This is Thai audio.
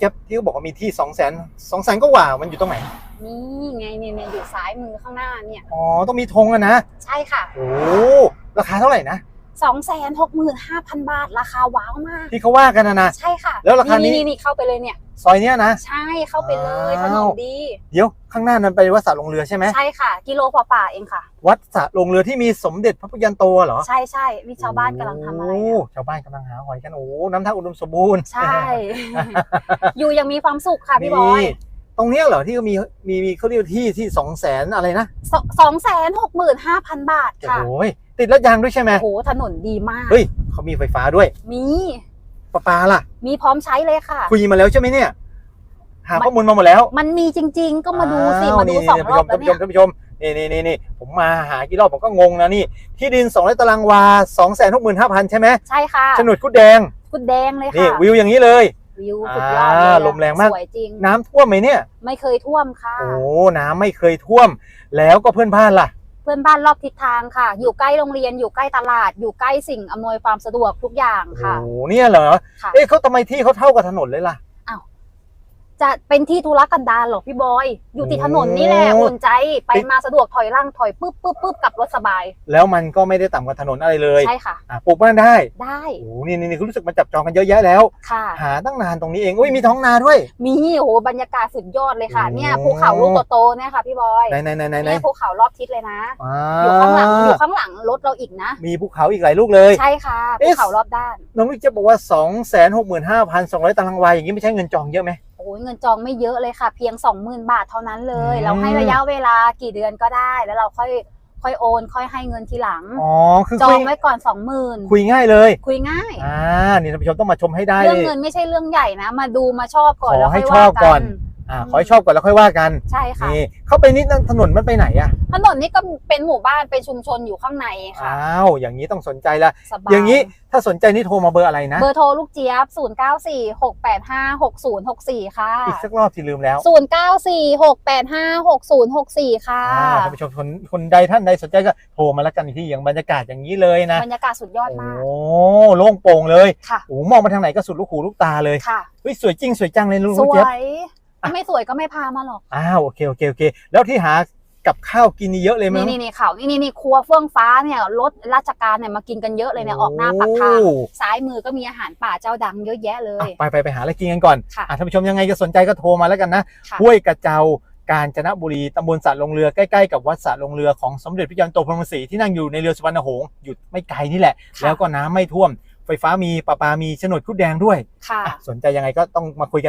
เจี๊ยบที่เขาบอกว่ามีที่สองแสนสองแสนก็ว่ามันอยู่ตรงไหนนี่ไงเนี่ยเนี่ยอยู่ซ้ายมือข้างหน้าเนี่ย อ๋อต้องมีธงอะนะใช่ค่ะโอ้ราคาเท่าไหร่นะ2 6 5 0 0 0 บาท ราคาว้าวมาก ที่เขาว่ากันนะนะใช่ค่ะ แล้วราคานี้นี่นี่เข้าไปเลยเนี่ย ซอยเนี้ยนะ ใช่เข้าไปเลยถว้าวนนดี เดี๋ยวข้างหน้านั้นไปวัดสระลงเรือใช่ไหมใช่ค่ะ กิโลกว่าๆเองค่ะ วัดสระลงเรือที่มีสมเด็จพระพุทธยันโตเหรอ ใช่ใช่นี่ชาวบ้านกำลังทำอะไรโอะชาวบ้านกำลังหาหอยกันโอ้น้ำท่าอุดมสมบูรณ์ ใช่ อยู่ยังมีความสุขค่ะพี่บอยนี่ตรงเนี้ยเหรอที่เขามีมีมีเขาเรียกที่ที่สองแสนอะไรนะสองแสนหกหมื่นห้าพันบาทโอ้ค่ะโหติดรถยางด้วยใช่ไหมโอ้โหถนนดีมาก เฮ้ยเขามีไฟฟ้าด้วย มี ประปาล่ะ มีพร้อมใช้เลยค่ะ คุยมาแล้วใช่ไหมเนี่ย หาข้อมูลมาหมดแล้ว มันมีจริง ๆ ก็มาดูสิอ้วมาดูนี่สองนี่รอบท่าแล้นวผู้ชเนี่มยท่านผู้ชมนี่นี่นี่นี่ผมมาหากี่รอบผมก็งงนะนี่ ที่ดิน2 0 0ตารางวา2 6 5 0 0 0ใช่ไหมใช่ค่ะโฉนดกุดแดง กุดแดงเลยนี่ค่ะวิวอย่างนี้เลยวิวสุดยอดเลยอ่าอะลมแรงมากสวยจริง น้ำท่วมไหมเนี่ย ไม่เคยท่วมค่ะ โอ้น้ำไม่เคยท่วม แล้วก็เพื่อนบ้านล่ะ เพื่อนบ้านรอบทิศทางค่ะ อยู่ใกล้โรงเรียนอยู่ใกล้ตลาด อยู่ใกล้สิ่งอำนวยความสะดวกทุกอย่างค่ะโอ้เนี่ยเหรอค่ะ เอ๊ะเขาทำไมที่เขาเท่ากับถนนเลยล่ะ จะเป็นที่ธุรกันดารหรอพี่บอย อยู่ติดถนนนี่แหละโอ้อุ่นใจไปมาสะดวกถอยร่างถอยปุ๊บปุ๊บปุ๊บกลับรถสบาย แล้วมันก็ไม่ได้ต่ำกว่าถนนอะไรเลยใช่ค่ะอะปลูกบ้านได้ได้โอ้นี่นี่นี่รู้สึกมันจับจองกันเยอะแยะแล้วค่ะหาตั้งนานตรงนี้เองอุ้ยมีท้องนาด้วย มีโอ้โหบรรยากาศสุดยอดเลยค่ะโอ้เนี่ยภูเขาลูกโตๆเนี่ยค่ะพี่บอยไหนไหนไหนไหนไหนเนี่ยภูเขารอบทิศเลยนะอ่าอยู่ข้างหลังอยู่ข้างหลังรถเราอีกนะ มีภูเขาอีกหลายลูกเลยใช่ค่ะเอ๊ะภูเขารอบด้านน้องลูกเจะบอกว่า 2 6 5 2 0 0ตารางวาอย่างนี้ไม่ใช่เงินจองเยอะไหม โอ้ยเงินจองไม่เยอะเลยค่ะ เพียง 20,000 บาทเท่านั้นเลยอืมเราให้ระยะเวลากี่เดือนก็ได้ แล้วเราค่อยค่อยโอน ค่อยให้เงินทีหลังอ๋อคือจอคุยงไว้ก่อน 20,000 คุยง่ายเลย คุยง่ายอ่านี่ท่านผู้ชมต้องมาชมให้ได้เรื่องเงินไม่ใช่เรื่องใหญ่นะ มาดูมาชอบก่อนขอแล้วให้ค่อยชอว่าบก่กัอนน อ่าขอให้ชอบก่อนแล้วค่อยว่ากันใช่ค่ะ นี่เข้าไปนิดนึงถนนมันไปไหนอะถนนนี้ก็เป็นหมู่บ้านเป็นชุมชนอยู่ข้างในค่ะอ้าวอย่างนี้ต้องสนใจละสบายอย่างนี้ถ้าสนใจนี่โทรมาเบอร์อะไรนะเบอร์โทรลูกเจี๊ยบ 0946856064 ค่ะ อีกสักรอบที่ลืมแล้ว 0946856064 ค่ะอ่าท่านผู้ชมคนคนใดท่านใดสนใจก็โทรมาแล้วกันที่อย่างบรรยากาศอย่างนี้เลยนะบรรยากาศสุดยอดโอ้มากโล่งโปร่งเลยค่ะโอ้มองมาทางไหนก็สุดลูกหูลูกตาเลยค่ะเฮ้ยสวยจริงสวยจังเลยลุงสลูกวเจี๊ยบยอะ ไม่สวยก็ไม่พามาหรอกอ้าวโอเคโอเคโอเค แล้วที่หากับข้าวกินนี่เยอะเลยมั้นี่ยนี่นี่เขานี่นี่นี่ครัวเฟื่องฟ้าเนี่ยรถราชการเนี่ยมากินกันเยอะเลยเนี่ยออกหน้าปากทางโอ้ซ้ายมือก็มีอาหารป่าเจ้าดังเยอะแยะเลยอะไปไปไปหาอะไรกินกันก่อนค่ะอะท่านผู้ชมยังไงก็สนใจก็โทรมาแล้วกันนะค่ะห้วยกระเจ้ากาญจนบุรีตำบลสระลงเรือใกล้ๆกับวัดสระลงเรือของสมเด็จพระจันทร์โตพรหมศรีที่นั่งอยู่ในเรือสุวรรณหงส์อยู่ไม่ไกลนี่แหละค่ะแล้วก็น้ำไม่ท่วมไฟฟ้ามีประปามีโฉนดคุดแดงด้วยค่ะอะสนใจยังไงก็ต้องมาคุยกัน